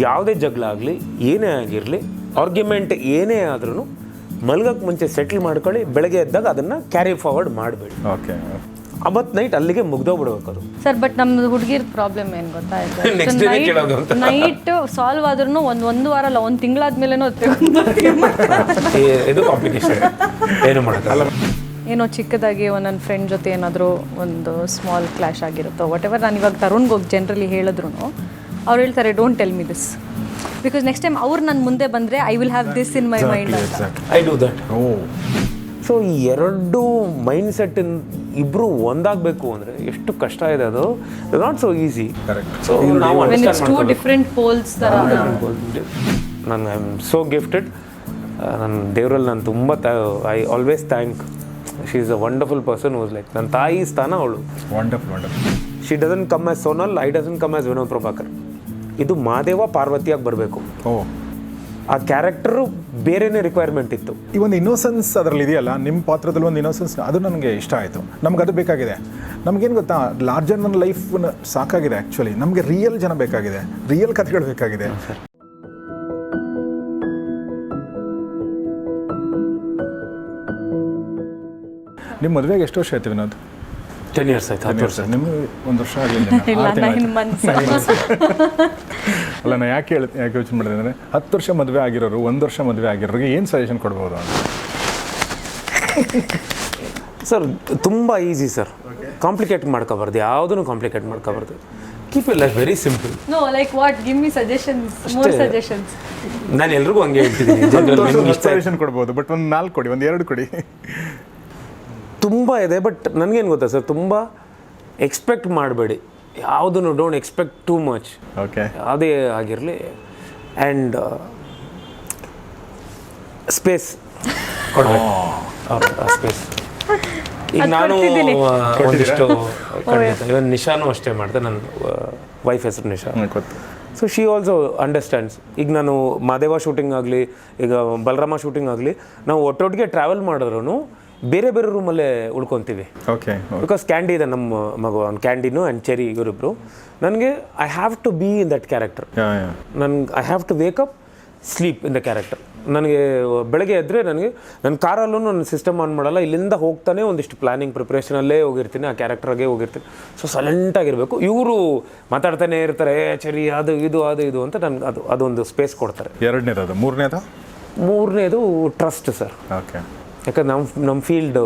ಯಾವುದೇ ಜಗಳ ಆಗಲಿ ಏನೇ ಆಗಿರಲಿ ಆರ್ಗ್ಯುಮೆಂಟ್ ಏನೇ ಆದ್ರೂ ಮಲಗಕ್ಕೆ ಮುಂಚೆ ಸೆಟ್ಲ್ ಮಾಡ್ಕೊಳ್ಳಿ ಬೆಳಗ್ಗೆ ಎದ್ದಾಗ ಅದನ್ನು ಕ್ಯಾರಿ ಫಾರ್ವರ್ಡ್ ಮಾಡಬೇಡಿ. ಓಕೆ ಅವತ್ತು ನೈಟ್ ಅಲ್ಲಿಗೆ ಮುಗ್ದೋಗ್ಬಿಡ್ಬೇಕು ಅದು. ಸರ್ ಬಟ್ ನಮ್ಮ ಹುಡುಗಿರ್ ಪ್ರಾಬ್ಲಮ್ ಏನು Next day ನೇ ಕೇಳೋದು ಅಂತ. ಗೊತ್ತಾಯ್ತು ನೈಟ್ ಸಾಲ್ವ್ ಆದ್ರೂ ಒಂದು ಒಂದು ವಾರ ಅಲ್ಲ ಒಂದು ತಿಂಗಳಾದ್ಮೇಲೆ ಏ- ಇದು ಕಾಂಪ್ಲಿಕೇಶನ್ ಏನು ಮಾಡೋಕ್ಕಲ್ಲ ಏನೋ ಚಿಕ್ಕದಾಗಿ ಒಂದು ನನ್ನ ಫ್ರೆಂಡ್ ಜೊತೆ ಏನಾದರೂ ಒಂದು ಸ್ಮಾಲ್ ಕ್ಲಾಶ್ ಆಗಿರುತ್ತೋ ವಾಟ್ ಎವರ್ ನಾನು ಇವಾಗ ತರುಣ್ಗೆ ಹೋಗಿ ಜನರಲಿ ಹೇಳಿದ್ರು ಅವ್ರು ಹೇಳ್ತಾರೆ don't tell me this because next time ಅವ್ರು ನನ್ನ ಮುಂದೆ ಬಂದರೆ I will have this in my mind I do that oh. So ಈ ಎರಡು ಮೈಂಡ್ ಸೆಟ್ ಇಬ್ರು ಒಂದಾಗಬೇಕು ಅಂದರೆ ಎಷ್ಟು ಕಷ್ಟ ಇದೆ ಅದು. Not so easy Correct. So ನಾವು ಡಿಫ್ರೆಂಟ್ ಪೋಲ್ಸ್ ಥರ ನಾನು ಐ ಆಮ್ ಸೋ ಗಿಫ್ಟೆಡ್ ನನ್ನ ದೇವರಲ್ಲಿ ನಾನು ತುಂಬ I always thank she is a wonderful person whose like ನನ್ನ ತಾಯಿ ಸ್ಥಾನ ಅವಳು. Wonderful wonderful she doesn't come as Sonal I doesn't come as Vinod Prabhakar ಇದು ಮಾದೇವ ಪಾರ್ವತಿಯಾಗಿ ಬರಬೇಕು. ಆ ಕ್ಯಾರೆಕ್ಟರು ಬೇರೆನೇ ರಿಕ್ವೈರ್ಮೆಂಟ್ ಇತ್ತು. ಈ ಒಂದು ಇನ್ನೋಸೆನ್ಸ್ ಅದರಲ್ಲಿ ಇದೆಯಲ್ಲ ನಿಮ್ಮ ಪಾತ್ರದಲ್ಲಿ ಒಂದು ಇನ್ನೋಸೆನ್ಸ್ ಅದು ನನಗೆ ಇಷ್ಟ ಆಯಿತು. ನಮ್ಗೆ ಅದು ಬೇಕಾಗಿದೆ. ನಮಗೇನು ಗೊತ್ತಾ ಲಾರ್ಜರ್ ನನ್ನ ಲೈಫ್ ಸಾಕಾಗಿದೆ ಆ್ಯಕ್ಚುಲಿ ನಮಗೆ ರಿಯಲ್ ಜನ ಬೇಕಾಗಿದೆ. ರಿಯಲ್ ಕಥೆಗಳು ಬೇಕಾಗಿದೆ. ನಿಮ್ಮ ಮದುವೆಗೆ ಎಷ್ಟು ವರ್ಷ ಆಯ್ತು ವಿನೋದ್? ಟೆನ್ ಇಯರ್ಸ್ ಆಯ್ತು ಹತ್ತು ವರ್ಷ ನಿಮಗೆ ಒಂದು ವರ್ಷ ಆಗಲಿಲ್ಲ ಇಲ್ಲ ನೈನ್ ಮಂತ್ಸ್ ಅಲ್ಲ ನಾನು ಯಾಕೆ ಹೇಳಿ ಯಾಕೆ ಯೋಚನೆ ಮಾಡಿದೆ ಅಂದರೆ ಹತ್ತು ವರ್ಷ ಮದುವೆ ಆಗಿರೋರು ಒಂದು ವರ್ಷ ಮದುವೆ ಆಗಿರೋರಿಗೆ ಏನು ಸಜೆಷನ್ ಕೊಡ್ಬೋದು ಅಂತ? ಸರ್ ತುಂಬ ಈಸಿ ಸರ್ ಕಾಂಪ್ಲಿಕೇಟ್ ಮಾಡ್ಕೋಬಾರ್ದು ಯಾವುದನ್ನು ಕಾಂಪ್ಲಿಕೇಟ್ ಮಾಡ್ಕೋಬಾರ್ದು. Keep it life very simple no like what give me suggestions more suggestions ನಾನು ಎಲ್ರಿಗೂ ಹಂಗೆ ಹೇಳ್ತಿದ್ದೀನಿ. ಸಜೆಷನ್ ಕೊಡ್ಬೋದು ಬಟ್ ಒಂದು ನಾಲ್ಕು ಕೊಡಿ ಒಂದು ಎರಡು ಕೊಡಿ. ತುಂಬ ಇದೆ ಬಟ್ ನನಗೇನು ಗೊತ್ತಾ ಸರ್ ತುಂಬ ಎಕ್ಸ್ಪೆಕ್ಟ್ ಮಾಡಬೇಡಿ. ಯಾವುದನ್ನು don't expect too much okay ಅದೇ ಆಗಿರಲಿ. ಆ್ಯಂಡ್ ಸ್ಪೇಸ್ ಕೊಡಬೇಕು. ಸ್ಪೇಸ್ ಈಗ ನಾನು ಒಂದಿಷ್ಟು ಇವನ್ ನಿಶಾನು ಅಷ್ಟೇ ಮಾಡಿದೆ. ನನ್ನ ವೈಫ್ ಹೆಸರು Nisha. So she also understands ಈಗ ನಾನು ಮಾದೇವ ಶೂಟಿಂಗ್ ಆಗಲಿ ಈಗ ಬಲರಾಮ ಶೂಟಿಂಗ್ ಆಗಲಿ ನಾವು ಒಟ್ಟೊಟ್ಟಿಗೆ ಟ್ರಾವೆಲ್ ಮಾಡಿದ್ರು ಬೇರೆ ಬೇರೆ ರೂಮಲ್ಲೇ ಉಳ್ಕೊತೀವಿ. ಓಕೆ ಬಿಕಾಸ್ ಕ್ಯಾಂಡಿ ಇದೆ ನಮ್ಮ ಮಗು ಅವ್ನು ಕ್ಯಾಂಡಿನು ಆ್ಯಂಡ್ ಚೆರಿ ಇವರಿಬ್ರು. ನನಗೆ I have to be in that character ನನ್ಗೆ I have to wake up sleep in the character ನನಗೆ ಬೆಳಗ್ಗೆ ಎದ್ದರೆ ನನಗೆ ನನ್ನ ಕಾರಲ್ಲೂ ನನ್ನ ಸಿಸ್ಟಮ್ ಆನ್ ಮಾಡಲ್ಲ ಇಲ್ಲಿಂದ ಹೋಗ್ತಾನೆ ಒಂದಿಷ್ಟು ಪ್ಲಾನಿಂಗ್ ಪ್ರಿಪ್ರೇಷನಲ್ಲೇ ಹೋಗಿರ್ತೀನಿ ಆ ಕ್ಯಾರೆಕ್ಟರ್ಗೆ ಹೋಗಿರ್ತೀನಿ. ಸೊ ಸೈಲೆಂಟಾಗಿರಬೇಕು ಇವರು ಮಾತಾಡ್ತಾನೆ ಇರ್ತಾರೆ "ಏ, ಚರಿ ಅದು ಇದು ಅದು ಇದು ಅಂತ ನನ್ಗೆ ಅದು ಅದೊಂದು ಸ್ಪೇಸ್ ಕೊಡ್ತಾರೆ. ಎರಡನೇದು ಅದು ಮೂರನೇದು? ಮೂರನೇದು ಟ್ರಸ್ಟ್ ಸರ್ ಓಕೆ ಯಾಕಂದ್ರೆ ನಮ್ಮ ನಮ್ಮ ಫೀಲ್ಡ್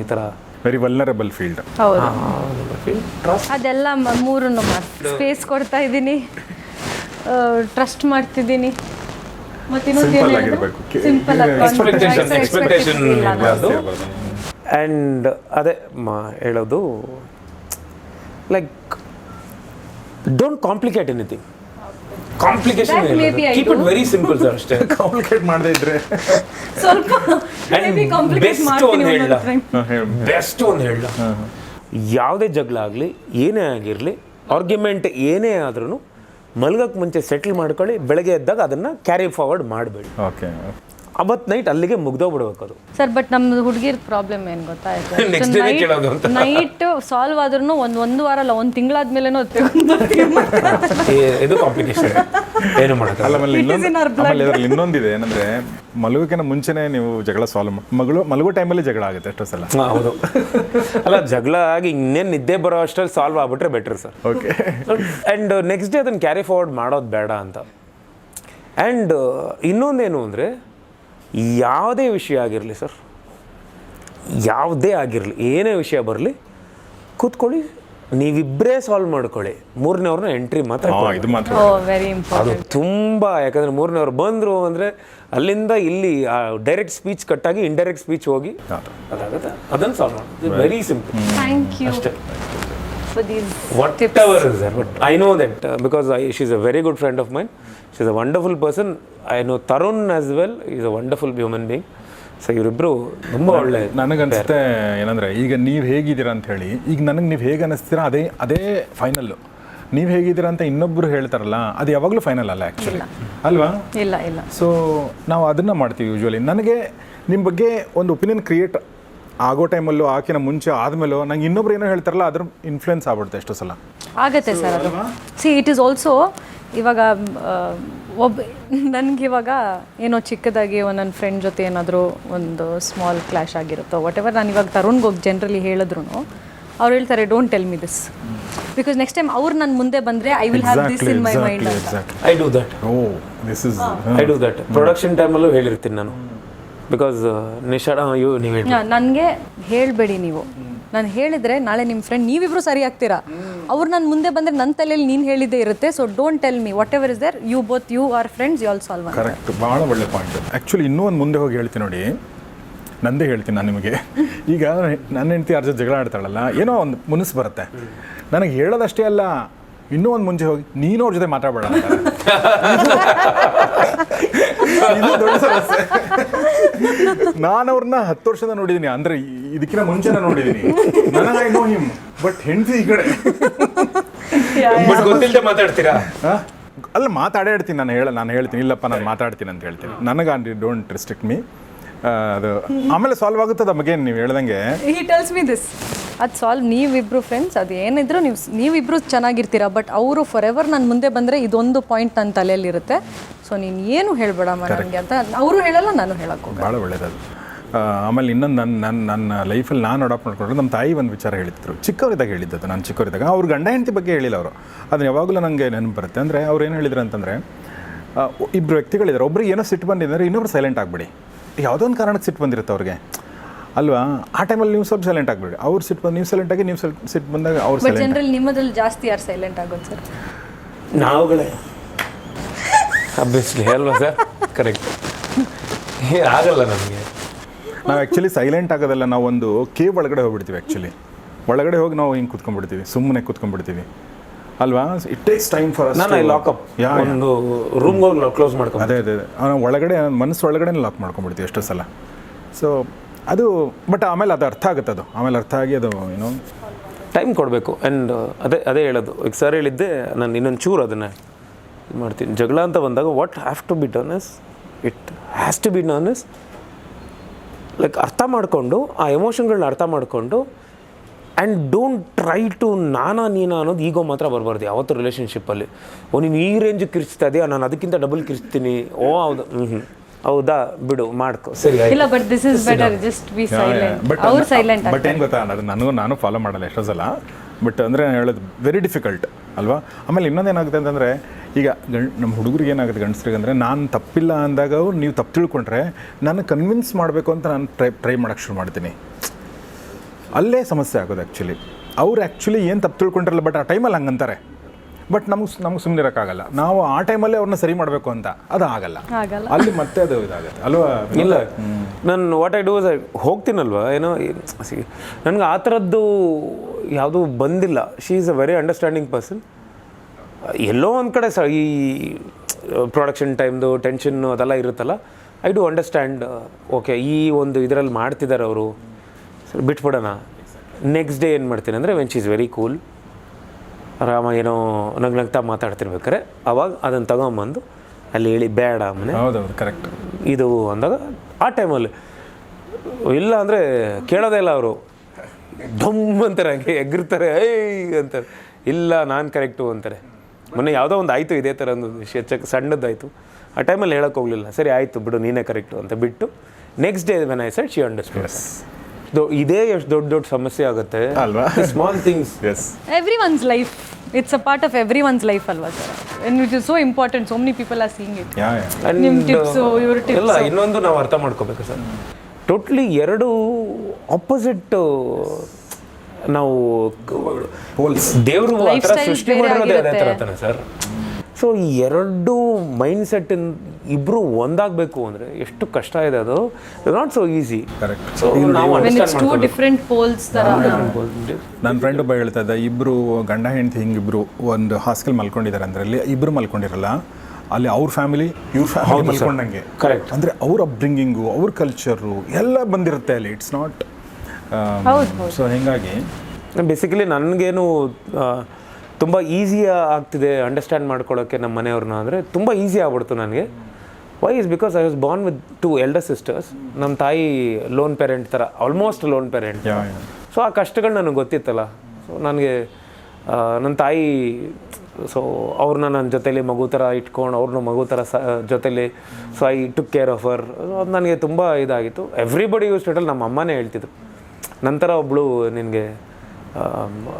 ಈ ಥರ ವೆರಿ ವಲ್ನರಬಲ್ ಫೀಲ್ಡ್ ಹೌದು. ಅದೆಲ್ಲ ಮೂರು ಮೂರನ್ನು ಸ್ಪೇಸ್ ಕೊಡ್ತಾ ಇದ್ದೀನಿ. ಟ್ರಸ್ಟ್ ಮಾಡ್ತಿದ್ದೀನಿ. ಆ್ಯಂಡ್ ಅದೇ ಮ ಹೇಳೋದು like don't complicate anything complication That maybe I keep it do. Very simple sir ಅಷ್ಟೇ. ಕಾಂಪ್ಲಿಕೇಟ್ ಮಾಡದೇ ಇದ್ರೆ. ಸ್ವಲ್ಪ maybe complicate ಬೆಸ್ಟ್ ಮಾಡ್ತೀನಿ ಒಂದು ಒಂದೊಂದು time. ಬೆಸ್ಟ್ ಒಂದು ಹೇಳ. ಯಾವುದೇ ಜಗಳ ಆಗಲಿ ಏನೇ ಆಗಿರಲಿ ಆರ್ಗ್ಯುಮೆಂಟ್ ಏನೇ ಆದ್ರೂ ಮಲ್ಗಕ್ಕೆ ಮುಂಚೆ ಸೆಟ್ಲ್ ಮಾಡ್ಕೊಳ್ಳಿ ಬೆಳಗ್ಗೆ ಎದ್ದಾಗ ಅದನ್ನು ಕ್ಯಾರಿ ಫಾರ್ವರ್ಡ್ ಮಾಡಬೇಡಿ. ಓಕೆ ಅವತ್ತು ನೈಟ್ ಅಲ್ಲಿಗೆ ಮುಗ್ದೋಗ್ಬಿಡ್ಬೇಕು ಅದು. ಸರ್ ಬಟ್ ನಮ್ದು ಹುಡುಗಿರ್ ಪ್ರಾಬ್ಲಮ್ ಏನು Next day ನೇ ಕೇಳೋದು ಅಂತ. ಗೊತ್ತಾಯ್ತು ನೈಟ್ ಸಾಲ್ವ್ ಆದ್ರೂ ಒಂದ್ ಒಂದು ವಾರ ಅಲ್ಲ ಒಂದ್ ತಿಂಗಳಾದ್ಮೇಲೆ ಏ- ಇದು ಕಾಂಪ್ಲಿಕೇಶನ್ ಏನು ಆಮೇಲೆ It ಇನ್ನೊಂದು in ಆಮೇಲೆ ಇದರಲ್ಲಿ ಇನ್ನೊಂದಿದೆ ಏನಂದ್ರೆ ಮಲಗೋಕಿನ ಮುಂಚೆನೇ ನೀವು ಜಗಳ ಸಾಲ್ವ್ ಮಗಳು ಮಲಗೋ ಟೈಮಲ್ಲಿ ಜಗಳ ಆಗುತ್ತೆ ಎಷ್ಟೋ ಸಲ. ಹಾ, ಹೌದು. ಅಲ್ಲ ಜಗಳ ಆಗಿ ಇನ್ನೇನು ನಿದ್ದೆ ಬರೋ ಅಷ್ಟರಲ್ಲಿ ಸಾಲ್ವ್ ಆಗ್ಬಿಟ್ರೆ better sir okay and next day ಅದನ್ನು ಕ್ಯಾರಿ ಫಾರ್ವರ್ಡ್ ಮಾಡೋದು ಬೇಡ ಅಂತ. ಆ್ಯಂಡ್ ಇನ್ನೊಂದೇನು ಅಂದರೆ ಯಾವುದೇ ವಿಷಯ ಆಗಿರಲಿ ಸರ್ ಯಾವುದೇ ಆಗಿರಲಿ ಏನೇ ವಿಷಯ ಬರಲಿ ಕೂತ್ಕೊಳ್ಳಿ ನೀವಿಬ್ಬರೇ ಸಾಲ್ವ್ ಮಾಡ್ಕೊಳ್ಳಿ. ಮೂರನೇವ್ರನ್ನ ಎಂಟ್ರಿ ಮಾತ್ರ ಕೊಡ್ಬೇಡಿ. ಇದು ಮಾತ್ರ ಓ ವೆರಿ ಇಂಪಾರ್ಟೆಂಟ್ ಅದು ತುಂಬ ಯಾಕಂದರೆ ಮೂರನೇವ್ರು ಬಂದರು ಅಂದರೆ ಅಲ್ಲಿಂದ ಇಲ್ಲಿ ಡೈರೆಕ್ಟ್ ಸ್ಪೀಚ್ ಕಟ್ಟಾಗಿ ಇಂಡೈರೆಕ್ಟ್ ಸ್ಪೀಚ್ ಹೋಗಿ ಅದಾಗುತ್ತೆ. ಅದನ್ನು ಸಾಲ್ವ್ ಮಾಡಿ ವೆರಿ ಸಿಂಪಲ್ ಥ್ಯಾಂಕ್ ಯು ಅಷ್ಟೇ. For it our is there. But I know that uh, because a very a very good friend of is a wonderful person I know Tarun as well is a wonderful human human being. So ಇವರಿಬ್ಬರು ತುಂಬ ಒಳ್ಳೆ ನನಗನ್ಸುತ್ತೆ ಏನಂದ್ರೆ ಈಗ ನೀವು ಹೇಗಿದ್ದೀರಾ ಅಂತ ಹೇಳಿ ಈಗ ನನಗೆ ನೀವು ಹೇಗೆ ಅನ್ನಿಸ್ತೀರಾ ಅದೇ ಅದೇ ಫೈನಲ್ಲು ನೀವು ಹೇಗಿದ್ದೀರಾ ಅಂತ ಇನ್ನೊಬ್ಬರು ಹೇಳ್ತಾರಲ್ಲ ಅದು ಯಾವಾಗಲೂ ಫೈನಲ್ ಅಲ್ಲ ಆ್ಯಕ್ಚುಲಿ ಅಲ್ವಾ? ಇಲ್ಲ ಇಲ್ಲ. ಸೊ ನಾವು ಅದನ್ನು ಮಾಡ್ತೀವಿ ಯೂಶ್ವಲಿ ನನಗೆ ನಿಮ್ಮ ಬಗ್ಗೆ ಒಂದು ಒಪಿನಿಯನ್ ಕ್ರಿಯೇಟ್ ಆಗೋ ಟೈಮಲ್ಲೂ ಆಕಿನ ಮುಂಚೆ ಆದಮೇಲೂ ನಂಗೆ ಇನ್ನೊಬ್ರು ಏನೋ ಹೇಳ್ತಾರಲ್ಲ ಅದ್ರ ಇನ್ಫ್ಲುಯೆನ್ಸ್ ಆಗ್ಬಿಡುತ್ತೆ ಎಷ್ಟೋ ಸಲ. ಆಗತ್ತೆ ಸರ್ ಅದು. ಸಿ ಇಟ್ ಈಸ್ ಆಲ್ಸೋ ಇವಾಗ ಒಬ್ಬ ನನಗಿವಾಗ ಏನೋ ಚಿಕ್ಕದಾಗಿ ಒಂದು ನನ್ನ ಫ್ರೆಂಡ್ ಜೊತೆ ಏನಾದರೂ ಒಂದು ಸ್ಮಾಲ್ ಕ್ಲಾಶ್ ಆಗಿರುತ್ತೋ ವಾಟ್ ಎವರ್ ನಾನು ಇವಾಗ ತರುಣ್ಗೆ ಹೋಗಿ ಜನರಲಿ ಹೇಳಿದ್ರು ಅವ್ರು ಹೇಳ್ತಾರೆ don't tell me this because next time ಅವ್ರು ನನ್ನ ಮುಂದೆ ಬಂದರೆ I will have this in my mind I do that oh this is I do that production ಟೈಮಲ್ಲೂ ಹೇಳಿರ್ತೀನಿ ನಾನು. ಬಿಕಾಸ್ ನಿಶಾ ಯು ನೀವು ನನಗೆ ಹೇಳಬೇಡಿ ನೀವು. ನಾನು ಹೇಳಿದರೆ ನಾಳೆ ನಿಮ್ಮ ಫ್ರೆಂಡ್ ನೀವಿಬ್ರು ಸರಿ ಆಗ್ತೀರಾ? ಅವ್ರು ನನ್ನ ಮುಂದೆ ಬಂದರೆ ನನ್ನ ತಲೆಯಲ್ಲಿ ನೀನು ಹೇಳಿದ್ದೇ ಇರುತ್ತೆ. So don't tell me whatever is there you both you are friends you all solve correct ಭಾಳ ಒಳ್ಳೆ ಪಾಯಿಂಟ್ ಆ್ಯಕ್ಚುಲಿ ಇನ್ನೂ ಒಂದು ಮುಂದೆ ಹೋಗಿ ಹೇಳ್ತೀನಿ ನೋಡಿ. ನಂದೇ ಹೇಳ್ತೀನಿ ನಾನು ನಿಮಗೆ. ಈಗ ನನ್ನ ಹೆಂಡತಿ ಅರ್ಜ ಜಗಳ ಆಡ್ತಾಳಲ್ಲ, ಏನೋ ಒಂದು ಮುನಿಸ್ ಬರುತ್ತೆ. ನನಗೆ ಹೇಳೋದಷ್ಟೇ ಅಲ್ಲ, ಇನ್ನೂ ಒಂದು ಮುಂಚೆ ಹೋಗಿ, ನೀನು ಅವ್ರ ಜೊತೆ ಮಾತಾಡಬೇಡ ನಾನು ಅವ್ರನ್ನ ಹತ್ತು ವರ್ಷದ ನೋಡಿದೀನಿ. ಅಂದ್ರೆ ಇದಕ್ಕಿಂತ ಮುಂಚೆನ ನೋಡಿದೀನಿ. ನನಗ ಐ ನೋ ಹಿಮ್ ಬಟ್ ಹೆಂಡತಿ ಈ ಕಡೆ. ಗೊತ್ತಿಲ್ಲದೆ ಮಾತಾಡ್ತೀರಾ? ಅಲ್ಲ ಮಾತಾಡೇ ಇರ್ತೀನಿ. ನಾನು ಹೇಳ ನಾನು ಹೇಳ್ತೀನಿ. ಇಲ್ಲಪ್ಪ ನಾನು ಮಾತಾಡ್ತೀನಿ ಅಂತ ಹೇಳ್ತೀನಿ. ನನಗೆ ಡೋಂಟ್ ರೆಸ್ಟ್ರಿಕ್ಟ್ ಮೀ ಅದು ಆಮೇಲೆ ಸಾಲ್ವ್ ಆಗುತ್ತದೆ ಬಗ್ಗೆ ನೀವು ಹೇಳ್ದಂಗೆ? ಹಿ ಟೆಲ್ಸ್ ಮಿ ದಿಸ್ ಅದು ಸಾಲ್ವ್ ನೀವಿಬ್ರು ಫ್ರೆಂಡ್ಸ್ ಅದು ಏನಿದ್ರು ನೀವು ನೀವಿಬ್ರು ಚೆನ್ನಾಗಿರ್ತೀರ ಬಟ್ ಅವರು ಫಾರ್ ಎವರ್ ನನ್ನ ಮುಂದೆ ಬಂದರೆ ಇದೊಂದು ಪಾಯಿಂಟ್ ನನ್ನ ತಲೆಯಲ್ಲಿರುತ್ತೆ. ಸೊ ನೀನು ಏನು ಹೇಳ್ಬೇಡಮ್ಮ ನನಗೆ ಅಂತ ಅವರು ಹೇಳಲ್ಲ ನಾನು ಹೇಳಕ್ಕೆ ಭಾಳ ಒಳ್ಳೇದದು. ಆಮೇಲೆ ಇನ್ನೊಂದು ನನ್ನ ನನ್ನ ನನ್ನ ಲೈಫಲ್ಲಿ ನಾನು ಅಡಾಪ್ಟ್ ಮಾಡ್ಕೊಂಡ್ರೆ ನಮ್ಮ ತಾಯಿ ಒಂದು ವಿಚಾರ ಹೇಳಿದ್ರು. ಚಿಕ್ಕವರಿದ್ದಾಗ ಹೇಳಿದ್ದದು ನಾನು ಚಿಕ್ಕವರಿದ್ದಾಗ. ಅವ್ರ ಗಂಡ ಹೆಂಡತಿ ಬಗ್ಗೆ ಹೇಳಿಲ್ಲ ಅವರು. ಅದನ್ನ ಯಾವಾಗಲೂ ನನಗೆ ನೆನಪು ಬರುತ್ತೆ. ಅಂದರೆ ಅವ್ರು ಏನು ಹೇಳಿದ್ರು ಅಂತಂದರೆ ಇಬ್ಬರು ವ್ಯಕ್ತಿಗಳಿದ್ದಾರೆ. ಒಬ್ಬರು ಏನೋ ಸಿಟ್ಟು ಬಂದಿದ್ದಾರೆ ಇನ್ನೊಬ್ರು ಸೈಲೆಂಟ್ ಆಗಿಬಿಡಿ. ಯಾವುದೋ ಒಂದು ಕಾರಣಕ್ಕೆ ಸಿಟ್ಟು ಬಂದಿರುತ್ತೆ ಅವ್ರಿಗೆ. ಅಲ್ವಾ? ಆ ಟೈಮಲ್ಲಿ ನೀವು ಸ್ವಲ್ಪ ಸೈಲೆಂಟ್ ಆಗಿಬಿಡಿ. ಅವ್ರು ಸಿಟ್ಟು ಬಂದು ನೀವು ಸೈಲೆಂಟ್ ಆಗಿ ನೀವು ಸಿಟ್ಟು ಬಂದಾಗ ಅವ್ರು ಜನರಲ್ ನಿಮ್ಮದ್ರಲ್ಲಿ ಜಾಸ್ತಿ ಯಾರು ಸೈಲೆಂಟ್ ಆಗೋದು ಸರ್ ನಾವುಗಳೇ. ಅಬ್ವಿಯಸ್ಲಿ ಅಲ್ವಾ ಸರ್ ಕರೆಕ್ಟ್ ಆಗಲ್ಲ ನಮಗೆ. ನಾವು ಆ್ಯಕ್ಚುಲಿ ಸೈಲೆಂಟ್ ಆಗೋದಲ್ಲ ನಾವು ಒಂದು ಕೇವ್ ಒಳಗಡೆ ಹೋಗ್ಬಿಡ್ತೀವಿ ಆ್ಯಕ್ಚುಲಿ ಒಳಗಡೆ ಹೋಗಿ ನಾವು ಹಿಂಗೆ ಕುತ್ಕೊಂಡ್ಬಿಡ್ತೀವಿ. ಸುಮ್ಮನೆ ಕುತ್ಕೊಂಡ್ಬಿಡ್ತೀವಿ. ಅಲ್ವಾ? ಇಟ್ ಟೇಕ್ಸ್ ಟೈಮ್ ಫಾರ್ ನಾನು ಲಾಕಪ್ ಒಂದು ರೂಮ್ ಹೋಗಿ ಕ್ಲೋಸ್ ಮಾಡ್ಕೊಂಡು ಅದೇ ಅದೇ ಅದೇ. ಆ, ಒಳಗಡೆ ಮನಸ್ಸು ಒಳಗಡೆ ಲಾಕ್ ಮಾಡ್ಕೊಂಡ್ಬಿಡ್ತೀವಿ ಎಷ್ಟೋ ಸಲ. ಸೊ ಅದು ಬಟ್ ಆಮೇಲೆ ಅದು ಅರ್ಥ ಆಗುತ್ತೆ ಅದು. ಆಮೇಲೆ ಅರ್ಥ ಆಗಿ ಅದು ಏನೋ ಟೈಮ್ ಕೊಡಬೇಕು. ಆ್ಯಂಡ್ ಅದೇ ಅದೇ ಹೇಳೋದು. ಈಗ ಸರ್ ಹೇಳಿದ್ದೆ ನಾನು ಇನ್ನೊಂದು ಚೂರು ಅದನ್ನು ಇದು ಮಾಡ್ತೀನಿ. ಜಗಳ ಅಂತ ಬಂದಾಗ what have to be done as it has to be done is like ಅರ್ಥ ಮಾಡಿಕೊಂಡು ಆ ಎಮೋಷನ್ಗಳನ್ನ ಅರ್ಥ ಮಾಡಿಕೊಂಡು ಆ್ಯಂಡ್ ಡೋಂಟ್ ಟ್ರೈ ಟು ನಾನಾ ನೀನಾ ಅನ್ನೋದು ಈಗೋ ಮಾತ್ರ ಬರಬಾರ್ದು ಯಾವತ್ತೂ ರಿಲೇಷನ್ಶಿಪ್ಪಲ್ಲಿ ಓ ನೀನು ಈ ರೇಂಜ್ ಕಿರಿಸ್ತಾ ಇದೆಯಾ? ನಾನು ಅದಕ್ಕಿಂತ ಡಬಲ್ ಕಿರಿಸ್ತೀನಿ ಓ ಹೌದು. ಹ್ಞೂ ಹ್ಞೂ ಹೌದಾ? ಬಿಡು ಮಾಡ್ಕೊ. ಸರಿ ಇಲ್ಲ but this is better just be silent but ಅವ್ರು ಸೈಲೆಂಟ್ ಬಟ್ ಏನು ಗೊತ್ತಾ? ಅದು ನನಗೂ ನಾನು ಫಾಲೋ ಮಾಡಲ್ಲ ಎಷ್ಟೋ ಸಲ. ಬಟ್ ಅಂದರೆ ಹೇಳೋದು ವೆರಿ ಡಿಫಿಕಲ್ಟ್ ಅಲ್ವಾ? ಆಮೇಲೆ ಇನ್ನೊಂದು ಏನಾಗುತ್ತೆ ಅಂತಂದರೆ ಈಗ ಗಂಡ್ ನಮ್ಮ ಹುಡುಗರಿಗೆ ಏನಾಗುತ್ತೆ ಗಂಡಸ್ರಿಗೆ ಅಂದರೆ ನಾನು ತಪ್ಪಿಲ್ಲ ಅಂದಾಗ ನೀವು ತಪ್ಪು ತಿಳ್ಕೊಂಡ್ರೆ ನಾನು ಕನ್ವಿನ್ಸ್ ಮಾಡಬೇಕು ಅಂತ ನಾನು ಟ್ರೈ ಟ್ರೈ ಮಾಡೋಕ್ಕೆ ಶುರು ಮಾಡ್ತೀನಿ. ಅಲ್ಲೇ ಸಮಸ್ಯೆ ಆಗೋದು ಆ್ಯಕ್ಚುಲಿ ಅವ್ರು ಆ್ಯಕ್ಚುಲಿ ಏನು ತಪ್ಪು ತಿಳ್ಕೊಂಡಿರಲ್ಲ ಬಟ್ ಆ ಟೈಮಲ್ಲಿ ಹಂಗಂತಾರೆ. ಬಟ್ ನಮಗೆ ನಮ್ಗೆ ಸುಮ್ಮನೆ ಇರೋಕ್ಕಾಗಲ್ಲ. ನಾವು ಆ ಟೈಮಲ್ಲೇ ಅವ್ರನ್ನ ಸರಿ ಮಾಡಬೇಕು ಅಂತ ಅದು ಆಗಲ್ಲ. ಆಗಲ್ಲ. ಅಲ್ಲಿ ಮತ್ತೆ ಅದು ಇದಾಗುತ್ತೆ. ಅಲ್ವಾ? ಇಲ್ಲ. ನಾನು ವಾಟ್ ಐ ಡೂ ಹೋಗ್ತೀನಲ್ವ? ಏನೋ ನನಗೆ ಆ ಥರದ್ದು ಯಾವುದೂ ಬಂದಿಲ್ಲ. She is a very understanding person ಎಲ್ಲೋ ಒಂದು ಕಡೆ ಸ ಈ ಪ್ರೊಡಕ್ಷನ್ ಟೈಮ್ದು ಟೆನ್ಷನ್ನು ಅದೆಲ್ಲ ಇರುತ್ತಲ್ಲ? ಐ ಡು ಅಂಡರ್ಸ್ಟ್ಯಾಂಡ್ ಓಕೆ ಈ ಒಂದು ಇದರಲ್ಲಿ ಮಾಡ್ತಿದ್ದಾರೆ ಅವರು. ಸರಿ ಬಿಟ್ಬಿಡೋಣ. ನೆಕ್ಸ್ಟ್ ಡೇ ಏನು ಮಾಡ್ತೀನಿ ಅಂದರೆ when she is very cool ಆರಾಮ ಏನೋ ನಗ್ ನಗ್ತಾ ಮಾತಾಡ್ತಿರ್ಬೇಕಾರೆ ಅವಾಗ ಅದನ್ನು ತಗೊಂಬಂದು ಅಲ್ಲಿ ಹೇಳಿ ಬೇಡ ಮನೆ. ಹೌದೌದು ಕರೆಕ್ಟ್ ಇದು ಅಂದಾಗ ಆ ಟೈಮಲ್ಲಿ ಇಲ್ಲ ಅಂದರೆ ಕೇಳೋದೇ ಇಲ್ಲ ಅವರು. ಧಮ್ ಅಂತಾರೆ ಹಂಗೆ ಎಗ್ರಿರ್ತಾರೆ ಐ ಅಂತಾರೆ. ಇಲ್ಲ ನಾನು ಕರೆಕ್ಟು ಅಂತಾರೆ. ಮೊನ್ನೆ ಯಾವುದೋ ಒಂದು ಆಯಿತು ಇದೇ ಥರ ಒಂದು ವಿಷಯ ಚಕ್ ಸಣ್ಣದಾಯಿತು ಆ ಟೈಮಲ್ಲಿ ಹೇಳೋಕ್ಕೆ ಹೋಗಲಿಲ್ಲ. ಸರಿ ಆಯಿತು ಬಿಡು ನೀನೇ ಕರೆಕ್ಟು ಅಂತ ಬಿಟ್ಟು next day when I set she understand ಇದೇ ಎಷ್ಟು ದೊಡ್ಡ ದೊಡ್ಡ ಸಮಸ್ಯೆ ಆಗುತ್ತೆ. ಅಲ್ವಾ? Small things as everyone's life it's a part of everyone's life ಅಲ್ವಾ sir and it is so important so many people are seeing it yeah yeah ನಿಮ್ tips, ಇವ್ರ tips. ಇಲ್ಲ ಇನ್ನೊಂದು ನಾವು ಅರ್ಥ ಮಾಡ್ಕೋಬೇಕು ಸರ್ ಟೋಟ್ಲಿ ಎರಡು ಆಪೋಸಿಟ್ ನಾವು ದೇವರು ಸೃಷ್ಟಿ ಮಾಡಿರೋದೇ ಅದೇ ಥರ ತಾನೆ ಸರ್ ಸೊ ಈ ಎರಡು ಮೈಂಡ್ ಸೆಟ್ ಇಬ್ರು ಒಂದಾಗಬೇಕು ಅಂದರೆ ಎಷ್ಟು ಕಷ್ಟ ಇದೆ ಅದು. Not so easy correct so ನಾವು ವೆನ್ ಇಟ್ಸ್ ಟೂ ಪೋಲ್ಸ್ ತರ. ನನ್ನ ಫ್ರೆಂಡ್ ಒಬ್ಬ ಹೇಳ್ತಾ ಇದ್ದ ಇಬ್ಬರು ಗಂಡ ಹೆಂಡತಿ ಹಿಂಗಿಬ್ರು ಒಂದು ಹಾಸ್ಟೆಲ್ ಮಲ್ಕೊಂಡಿದ್ದಾರೆ ಅಂದ್ರೆ ಅಲ್ಲಿ ಇಬ್ಬರು ಮಲ್ಕೊಂಡಿರಲ್ಲ ಅಲ್ಲಿ ಅವ್ರ ಫ್ಯಾಮಿಲಿ ಇವ್ರ ಫ್ಯಾಮಿಲಿ ಮಲ್ಕೊಂಡಂಗೆ. ಕರೆಕ್ಟ್ ಅಂದರೆ ಅವ್ರ ಅಪ್ಬ್ರಿಂಗಿಂಗು ಅವ್ರ ಕಲ್ಚರು ಎಲ್ಲ ಬಂದಿರುತ್ತೆ ಅಲ್ಲಿ. ಇಟ್ಸ್ ನಾಟ್ ಸೊ ಹಿಂಗಾಗಿ ಬೇಸಿಕಲಿ ನನಗೇನು ತುಂಬ ಈಸಿ ಆಗ್ತಿದೆ ಅಂಡರ್ಸ್ಟ್ಯಾಂಡ್ ಮಾಡ್ಕೊಳ್ಳೋಕ್ಕೆ ನಮ್ಮ ಮನೆಯವ್ರನ್ನ ಅಂದರೆ ತುಂಬ ಈಸಿ ಆಗ್ಬಿಡ್ತು ನನಗೆ. Why is because I was born with two elder sisters ನಮ್ಮ ತಾಯಿ ಲೋನ್ ಪೇರೆಂಟ್ ಥರ ಆಲ್ಮೋಸ್ಟ್ ಲೋನ್ ಪೇರೆಂಟ್ ಸೊ ಆ ಕಷ್ಟಗಳು ನನಗೆ ಗೊತ್ತಿತ್ತಲ್ಲ. ಸೊ ನನಗೆ ನನ್ನ ತಾಯಿ ಸೊ ಅವ್ರನ್ನ ನನ್ನ ಜೊತೇಲಿ ಮಗು ಥರ ಇಟ್ಕೊಂಡು ಅವ್ರನ್ನ ಮಗು ಥರ ಸ ಜೊತೇಲಿ so I took care of hour ಅದು ನನಗೆ ತುಂಬ ಇದಾಗಿತ್ತು. ಎವ್ರಿಬಡಿ ಯೂಸ್ ಟೋಟಲ್ ನಮ್ಮ ಅಮ್ಮನೇ ಹೇಳ್ತಿದ್ರು. ನಂತರ ಒಬ್ಬಳು ನಿನಗೆ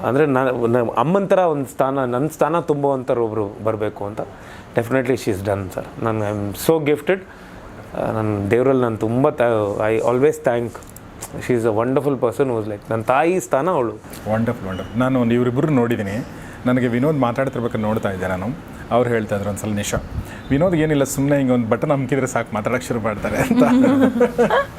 ಅಂದರೆ ನಾನು ಅಮ್ಮನ ಥರ ಒಂದು ಸ್ಥಾನ ನನ್ನ ಸ್ಥಾನ ತುಂಬುವಂಥವ್ರು ಒಬ್ಬರು ಬರಬೇಕು ಅಂತ. Definitely she is done sir ನಾನು ಐ ಆಮ್ ಸೋ ಗಿಫ್ಟೆಡ್ ನನ್ನ ದೇವರಲ್ಲಿ ನಾನು ತುಂಬ I always thank she is a wonderful person was like ನನ್ನ ತಾಯಿ ಸ್ಥಾನ ಅವಳು. ವಂಡರ್ಫುಲ್ ವಂಡರ್ಫುಲ್ ನಾನು ಇವರಿಬ್ಬರು ನೋಡಿದ್ದೀನಿ ನನಗೆ ವಿನೋದ್ ಮಾತಾಡ್ತಿರ್ಬೇಕು ನೋಡ್ತಾ ಇದ್ದೆ ನಾನು. ಅವ್ರು ಹೇಳ್ತಾ ಇದ್ರು ಒಂದ್ಸಲ ನಿಶಾ. ವಿನೋದ್ ಏನಿಲ್ಲ ಸುಮ್ಮನೆ ಹಿಂಗೆ ಒಂದು ಬಟನ್ ಹಮ್ಕಿದ್ರೆ ಸಾಕು ಮಾತಾಡೋಕ್ಕೆ ಶುರು ಮಾಡ್ತಾರೆ ಅಂತ.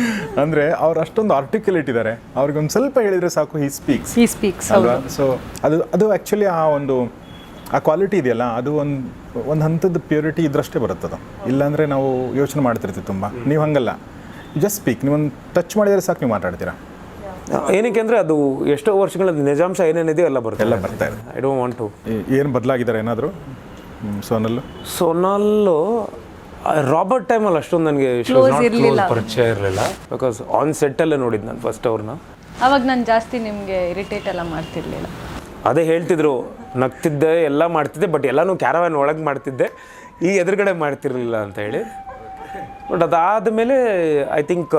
ಅಂದರೆ ಅವ್ರು ಅಷ್ಟೊಂದು ಆರ್ಟಿಕ್ಯುಲೇಟ್ ಇದ್ದಾರೆ ಅವ್ರಿಗೆ ಒಂದು ಸ್ವಲ್ಪ ಹೇಳಿದರೆ ಸಾಕು ಹಿ ಸ್ಪೀಕ್ಸ್ ಹಿ ಸ್ಪೀಕ್ಸ್ ಅಲ್ವಾ? ಸೊ ಅದು ಅದು ಆ್ಯಕ್ಚುಲಿ ಆ ಒಂದು ಆ ಕ್ವಾಲಿಟಿ ಇದೆಯಲ್ಲ ಅದು ಒಂದು ಒಂದು ಹಂತದ ಪ್ಯೂರಿಟಿ ಇದ್ರಷ್ಟೇ ಬರುತ್ತದು. ಇಲ್ಲಾಂದರೆ ನಾವು ಯೋಚನೆ ಮಾಡ್ತಿರ್ತೀವಿ ತುಂಬ. ನೀವು ಹಂಗಲ್ಲ. ಜಸ್ಟ್ ಸ್ಪೀಕ್ ನೀವೊಂದು ಟಚ್ ಮಾಡಿದರೆ ಸಾಕು ನೀವು ಮಾತಾಡ್ತೀರಾ? ಏನಕ್ಕೆ ಅಂದರೆ ಅದು ಎಷ್ಟೋ ವರ್ಷಗಳ ನಿಜಾಂಶ ಏನೇನಿದೆಯೋ ಎಲ್ಲ ಬರುತ್ತೆ ಎಲ್ಲ ಬರ್ತಾ ಇದೆ. ಐ ಡೋಂಟ್ ವಾಂಟ್ ಟು ಏನು ಬದಲಾಗಿದ್ದಾರೆ ಏನಾದರೂ? ಸೋನಲ್ಲು? ಸೊನಾಲ್ಲು ರಾಬರ್ಟ್ ಟೈಮಲ್ಲಿ ಅಷ್ಟೊಂದು ನನಗೆ. ಪರಿಚಯ ಇರಲಿಲ್ಲ. ಬಿಕಾಸ್ ಆನ್ ಸೆಟ್ಟಲ್ಲೇ ನೋಡಿದ್ದು ನಾನು ಫಸ್ಟ್ ಅವ್ರನ್ನ ಅವಾಗ ನಾನು ಜಾಸ್ತಿ ನಿಮಗೆ ಇರಿಟೇಟ್ ಎಲ್ಲ ಮಾಡ್ತಿರ್ಲಿಲ್ಲ. ಅದೇ ಹೇಳ್ತಿದ್ರು ನಗ್ತಿದ್ದೆ ಎಲ್ಲ ಮಾಡ್ತಿದ್ದೆ ಬಟ್ ಎಲ್ಲನೂ ಕ್ಯಾರವ್ಯಾನ್ ಒಳಗೆ ಮಾಡ್ತಿದ್ದೆ. ಈ ಎದುರುಗಡೆ ಮಾಡ್ತಿರ್ಲಿಲ್ಲ ಅಂತ ಹೇಳಿ. ಬಟ್ ಅದಾದಮೇಲೆ ಐ ಥಿಂಕ್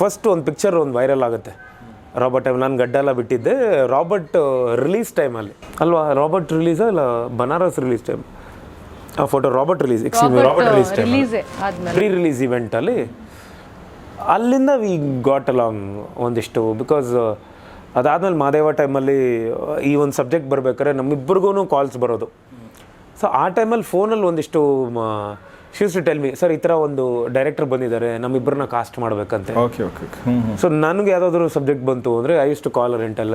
ಫಸ್ಟ್ ಒಂದು ಪಿಕ್ಚರ್ ಒಂದು ವೈರಲ್ ಆಗುತ್ತೆ. ರಾಬರ್ಟ್ ಟೈಮ್ ನಾನು ಗಡ್ಡ ಎಲ್ಲ ಬಿಟ್ಟಿದ್ದೆ ರಾಬರ್ಟ್ ರಿಲೀಸ್ ಟೈಮಲ್ಲಿ ಅಲ್ವಾ? ರಾಬರ್ಟ್ ರಿಲೀಸ ಇಲ್ಲ ಬನಾರಸ್ ರಿಲೀಸ್ ಟೈಮ್ ಆ photo Robert release Robert release time ರಿಲೀಸೇ ಆದ್ಮೇಲೆ. ಪ್ರೀ ರಿಲೀಸ್ ಇವೆಂಟಲ್ಲಿ ಅಲ್ಲಿಂದ ವಿ ಗಾಟ್ ಅಲಾಂಗ್ ಒಂದಿಷ್ಟು ಬಿಕಾಸ್ ಅದಾದ್ಮೇಲೆ ಮಾದೇವ ಟೈಮಲ್ಲಿ ಈ ಒಂದು ಸಬ್ಜೆಕ್ಟ್ ಬರ್ಬೇಕಾದ್ರೆ ನಮ್ಮಿಬ್ಬರಿಗೂ ಕಾಲ್ಸ್ ಬರೋದು. ಸೊ ಆ ಟೈಮಲ್ಲಿ ಫೋನಲ್ಲಿ ಒಂದಿಷ್ಟು shoes to tell me sir ಈ ಥರ ಒಂದು ಡೈರೆಕ್ಟರ್ ಬಂದಿದ್ದಾರೆ ನಮ್ಮಿಬ್ಬರನ್ನ ಕಾಸ್ಟ್ ಮಾಡಬೇಕಂತೆ. ಓಕೆ ಓಕೆ ಸೊ ನನಗೆ ಯಾವುದಾದ್ರೂ ಸಬ್ಜೆಕ್ಟ್ ಬಂತು ಅಂದರೆ ಐ ಟು ಕಾಲ್ ರೆಂಟಲ್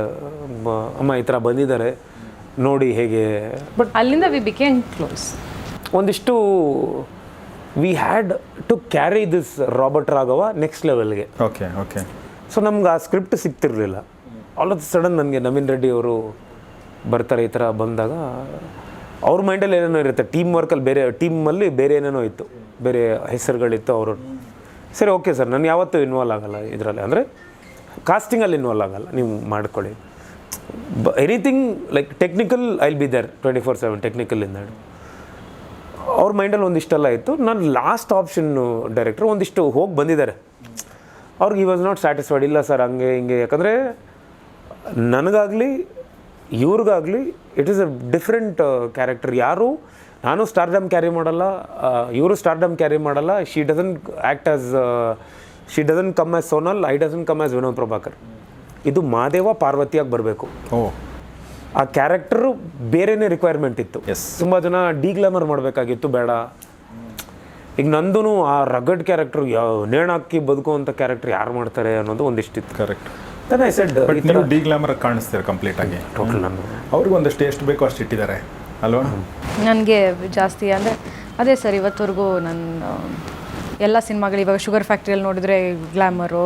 ಅಮ್ಮ ಈ ಥರ ಬಂದಿದ್ದಾರೆ ನೋಡಿ ಹೇಗೆ ಬಟ್ ಅಲ್ಲಿಂದ ವಿ ಬಿಕೇಮ್ ಕ್ಲೋಸ್ ಒಂದಿಷ್ಟು we had to carry this Robert Raghava next ಲೆವೆಲ್ಗೆ ಓಕೆ ಓಕೆ ಸೊ ನಮ್ಗೆ ಆ ಸ್ಕ್ರಿಪ್ಟ್ ಸಿಗ್ತಿರಲಿಲ್ಲ ಆಲ್ ಆಫ್ ಸಡನ್ ನನಗೆ ನವೀನ್ ರೆಡ್ಡಿ ಅವರು ಬರ್ತಾರೆ ಈ ಥರ ಬಂದಾಗ. ಅವ್ರ ಮೈಂಡಲ್ಲಿ ಏನೇನೋ ಇರುತ್ತೆ ಟೀಮ್ ವರ್ಕಲ್ಲಿ ಬೇರೆ ಟೀಮಲ್ಲಿ ಬೇರೆ ಏನೇನೋ ಇತ್ತು ಬೇರೆ ಹೆಸರುಗಳಿತ್ತು ಅವರು. ಸರಿ ಓಕೆ ಸರ್ ನಾನು ಯಾವತ್ತೂ ಇನ್ವಾಲ್ವ್ ಆಗಲ್ಲ ಇದರಲ್ಲಿ. ಅಂದರೆ ಕಾಸ್ಟಿಂಗಲ್ಲಿ ಇನ್ವಾಲ್ವ್ ಆಗಲ್ಲ ನೀವು ಮಾಡ್ಕೊಳ್ಳಿ. ಬ anything like technical I'll be there twenty four seven technical ಇಂದ ಅವ್ರ ಮೈಂಡಲ್ಲಿ ಒಂದಿಷ್ಟೆಲ್ಲ ಇತ್ತು. ನಾನು ಲಾಸ್ಟ್ ಆಪ್ಷನ್ನು ಡೈರೆಕ್ಟರ್ ಒಂದಿಷ್ಟು ಹೋಗಿ ಬಂದಿದ್ದಾರೆ. ಅವ್ರಿಗೆ ಈ ವಾಸ್ ನಾಟ್ ಸ್ಯಾಟಿಸ್ಫೈಡ್ ಇಲ್ಲ ಸರ್ ಹಂಗೆ, ಹಿಂಗೆ. ಯಾಕಂದರೆ ನನಗಾಗಲಿ, ಇವ್ರಿಗಾಗಲಿ it is a different character ಯಾರು, ನಾನು ಸ್ಟಾರ್ಡಮ್ ಕ್ಯಾರಿ ಮಾಡಲ್ಲ ಇವರು ಸ್ಟಾರ್ಡಮ್ ಕ್ಯಾರಿ ಮಾಡಲ್ಲ. She doesn't act as she doesn't come as Sonal I doesn't come as Vinod Prabhakar ಇದು ಮಾದೇವ ಪಾರ್ವತಿಯಾಗಿ ಬರಬೇಕು. ಓ. ಆ ಕ್ಯಾರೆಕ್ಟರು ಬೇರೆನೇ ರಿಕ್ವೈರ್ಮೆಂಟ್ ಇತ್ತು. ಎಸ್ ತುಂಬ ಜನ ಡಿಗ್ಲಾಮರ್ ಮಾಡಬೇಕಾಗಿತ್ತು ಬೇಡ. ಈಗ ನಂದು ಆ ರಗಡ್ ಕ್ಯಾರೆಕ್ಟರ್ ಯಾವ ನೇಣಾಕಿ ಬದುಕುವಂಥ ಕ್ಯಾರೆಕ್ಟರ್ ಯಾರು ಮಾಡ್ತಾರೆ ಅನ್ನೋದು ಒಂದಿಷ್ಟಿತ್ತು. Correct then I said but ನೀವು ಡಿ ಗ್ಲಾಮರ್ ಕಾಣಿಸ್ತೀರ ಕಂಪ್ಲೀಟ್ ಆಗಿ. ಟೋಟಲ್ ನಾನು ಅವ್ರಿಗೆ ಒಂದಷ್ಟು ಎಷ್ಟು ಬೇಕೋ ಅಷ್ಟು ಇಟ್ಟಿದ್ದಾರೆ. ಅಲ್ವಾ? ನನಗೆ ಜಾಸ್ತಿ ಅಂದರೆ ಅದೇ ಸರ್ ಇವತ್ತವರೆಗೂ ನನ್ನ ಎಲ್ಲ ಸಿನಿಮಾಗಳು ಇವಾಗ ಶುಗರ್ ಫ್ಯಾಕ್ಟ್ರಿಯಲ್ಲಿ ನೋಡಿದ್ರೆ ಗ್ಲ್ಯಾಮರು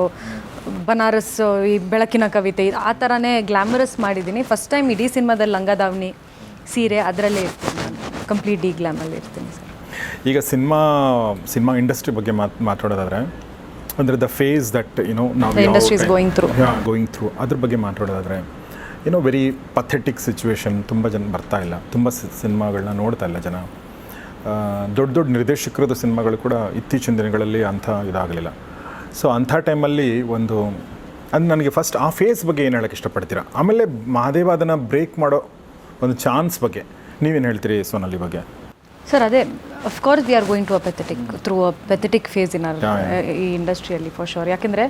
ಬನಾರಸ್ ಈ ಬೆಳಕಿನ ಕವಿತೆ ಆ ಥರನೇ ಗ್ಲ್ಯಾಮರಸ್ ಮಾಡಿದ್ದೀನಿ. ಫಸ್ಟ್ ಟೈಮ್ ಇಡೀ ಸಿನಿಮಾದಲ್ಲಿ ಲಂಗದಾವಣಿ ಸೀರೆ ಅದರಲ್ಲೇ ಇರ್ತೀನಿ ನಾನು. ಕಂಪ್ಲೀಟ್ ಡಿ ಗ್ಲ್ಯಾಮಲ್ಲಿ ಇರ್ತೀನಿ ಸರ್. ಈಗ ಸಿನಿಮಾ ಸಿನಿಮಾ ಇಂಡಸ್ಟ್ರಿ ಬಗ್ಗೆ ಮಾತು ಮಾತಾಡೋದಾದ್ರೆ ಅಂದರೆ the phase that you know ನಾವು industry is going through. Going through ಅದ್ರ ಬಗ್ಗೆ ಮಾತಾಡೋದಾದ್ರೆ ಏನೋ ವೆರಿ ಪಥೆಟಿಕ್ ಸಿಚುವೇಶನ್ ತುಂಬ ಜನ ಬರ್ತಾ ಇಲ್ಲ. ತುಂಬ ಸಿನಿಮಾಗಳನ್ನ ನೋಡ್ತಾ ಇಲ್ಲ ಜನ. ದೊಡ್ಡ ದೊಡ್ಡ ನಿರ್ದೇಶಕರದ ಸಿನಿಮಾಗಳು ಕೂಡ ಇತ್ತೀಚಿನ ದಿನಗಳಲ್ಲಿ ಅಂಥ ಇದಾಗಲಿಲ್ಲ. ಸೊ ಅಂಥ ಟೈಮಲ್ಲಿ ಒಂದು ಅದು ನನಗೆ ಫಸ್ಟ್ ಆ ಫೇಸ್ ಬಗ್ಗೆ ಏನು ಹೇಳಕ್ಕೆ ಇಷ್ಟಪಡ್ತೀರಾ? ಆಮೇಲೆ ಮಹಾದೇವ ಅದನ್ನು ಬ್ರೇಕ್ ಮಾಡೋ ಒಂದು ಚಾನ್ಸ್ ಬಗ್ಗೆ ನೀವೇನು ಹೇಳ್ತೀರಿ ಸೋನಲ್ಲಿ ಬಗ್ಗೆ? ಸರ್ ಅದೇ of course we are going to a pathetic through a pathetic phase in ಈ ಇಂಡಸ್ಟ್ರಿಯಲ್ಲಿ ಫಾರ್ ಶೋರ್ ಯಾಕೆಂದರೆ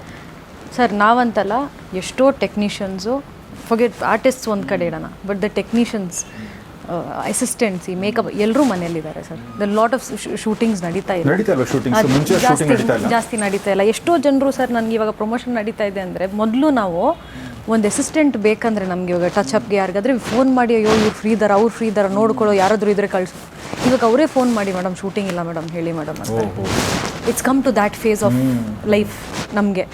ಸರ್ ನಾವಂತಲ್ಲ ಎಷ್ಟೋ ಟೆಕ್ನಿಷಿಯನ್ಸು ಫೊಗೆಟ್ ಆರ್ಟಿಸ್ಟ್ಸ್ ಒಂದು ಕಡೆ ಇಡೋಣ but the technicians assistants makeup ಎಲ್ಲರೂ ಮನೆಯಲ್ಲಿದ್ದಾರೆ sir. The lot of shootings ನಡೀತಾ ಇದೆ. ನಡೀತಾ ಇಲ್ವಾ? ಶೂಟಿಂಗ್ಸ್ ಮುಂಚೆ ಶೂಟಿಂಗ್ ಜಾಸ್ತಿ ನಡೀತಾ ಇಲ್ಲ? ಜಾಸ್ತಿ ನಡೀತಾ ಇಲ್ಲ. ಎಷ್ಟೋ ಜನರು ಸರ್ ನನಗೆ ಇವಾಗ ಪ್ರಮೋಷನ್ ನಡೀತಾ ಇದೆ ಅಂದರೆ ಮೊದಲು ನಾವು ಒಂದು ಅಸಿಸ್ಟೆಂಟ್ ಬೇಕಂದ್ರೆ ನಮಗೆ ಇವಾಗ ಟಚ್ ಅಪ್ಗೆ ಯಾರಿಗಾದ್ರೆ ಫೋನ್ ಮಾಡಿ ಅಯ್ಯೋ ಇವ್ರು ಫ್ರೀ ಇದಾರೆ ಅವ್ರು ಫ್ರೀ ಇದಾರೆ ನೋಡ್ಕೊಳ್ಳೋ ಯಾರಾದರೂ ಇದ್ರೆ ಕಳಿಸು. ಇವಾಗ ಅವರೇ ಫೋನ್ ಮಾಡಿ ಮೇಡಮ್ ಶೂಟಿಂಗ್ ಇಲ್ಲ ಮೇಡಮ್ ಹೇಳಿ ಮೇಡಮ್ ಅಂತ it's come to that phase of life ನಮಗೆ.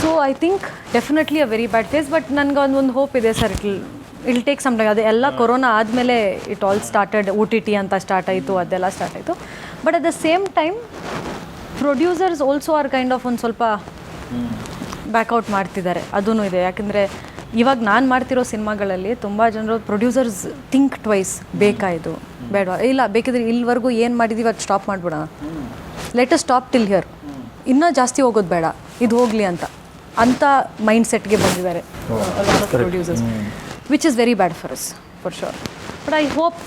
So I think definitely a very bad phase but ನನಗೆ ಒಂದು ಒಂದು ಹೋಪ್ ಇದೆ sir. It will take some time ಅದೆಲ್ಲ ಎಲ್ಲ ಕೊರೋನಾ ಆದಮೇಲೆ it all started O T T ಅಂತ ಸ್ಟಾರ್ಟ್ ಆಯಿತು ಅದೆಲ್ಲ ಸ್ಟಾರ್ಟ್ ಆಯಿತು. But at the same time producers also are kind of ಒಂದು ಸ್ವಲ್ಪ ಬ್ಯಾಕ್ಔಟ್ ಮಾಡ್ತಿದ್ದಾರೆ. ಅದೂ ಇದೆ. ಯಾಕೆಂದರೆ ಇವಾಗ ನಾನು ಮಾಡ್ತಿರೋ ಸಿನಿಮಾಗಳಲ್ಲಿ ತುಂಬ ಜನರು ಪ್ರೊಡ್ಯೂಸರ್ಸ್ ಥಿಂಕ್ ಟ್ವೈಸ್ ಬೇಕಾ ಇದು? ಬೇಡವಾ ಇಲ್ಲ ಬೇಕಿದ್ರೆ ಇಲ್ಲಿವರೆಗೂ ಏನು ಮಾಡಿದೀವಿ ಅದು ಸ್ಟಾಪ್ ಮಾಡಿಬಿಡೋಣ. ಲೆಟ್ ಸ್ಟಾಪ್ ಟಿಲ್ ಹಿಯರ್ ಇನ್ನೂ ಜಾಸ್ತಿ ಹೋಗೋದು ಬೇಡ. ಇದು ಹೋಗಲಿ ಅಂತ. ಅಂಥ ಮೈಂಡ್ ಸೆಟ್ಗೆ ಬಂದಿದ್ದಾರೆ. Producers which is very bad for us for sure but I hope